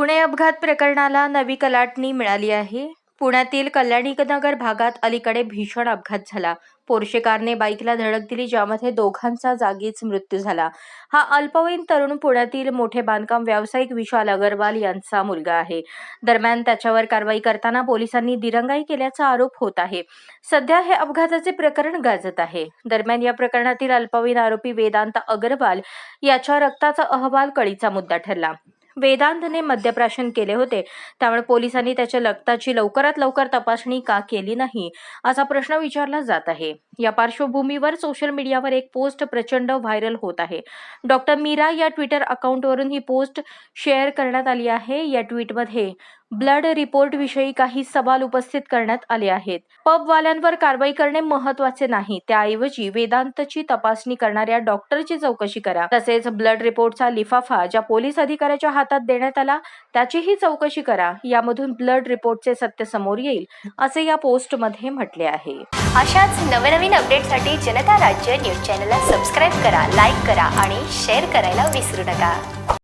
पुणे अपघात प्रकरणाला नवी कलाटणी मिळाली आहे. पुण्यातील कल्याणीनगर भागात अलीकडे भीषण अपघात झाला. पोर्शे कारने बाईकला धडक दिली ज्यामध्ये दोघांचा जागीच मृत्यू झाला. हा अल्पवयीन तरुण पुण्यातील मोठे बांधकाम व्यावसायिक विशाल अगरवाल यांचा मुलगा आहे. दरम्यान त्याच्यावर कारवाई करताना पोलिसांनी दिरंगाई केल्याचा आरोप होत आहे. सध्या हे अपघाताचे प्रकरण गाजत आहे. दरम्यान या प्रकरणातील अल्पवयीन आरोपी वेदांत अगरवाल याच्या रक्ताचा अहवाल कळीचा मुद्दा ठरला. वेदांतने मद्यप्राशन केले होते. त्यामुळे पोलिसांनी त्याच्या रक्ताची लवकरात लवकर तपासणी का केली नाही असा प्रश्न विचारला जात आहे. या पार्श्वभूमीवर सोशल मीडियावर एक पोस्ट प्रचंड व्हायरल होत आहे. डॉक्टर मीरा या ट्विटर अकाउंटवरून ही पोस्ट शेअर करण्यात आली आहे. या ट्विटमध्ये ब्लड रिपोर्ट विषयी काही सवाल उपस्थित करण्यात आले आहेत. पबवाल्यांवर कारवाई करणे महत्त्वाचे नाही. त्याऐवजी वेदांतची तपासणी करणाऱ्या डॉक्टरची चौकशी करा. तसेच ब्लड रिपोर्टचा लिफाफा ज्या पोलीस अधिकाऱ्याच्या हातात देण्यात आला त्याचीही चौकशी करा. यामधून ब्लड रिपोर्टचे सत्य समोर येईल असे या पोस्टमध्ये म्हटले आहे. अशाच नवनवीन अपडेटसाठी जनता राज्य न्यूज चॅनलला सबस्क्राईब करा लाईक करा आणि शेअर करायला विसरू नका.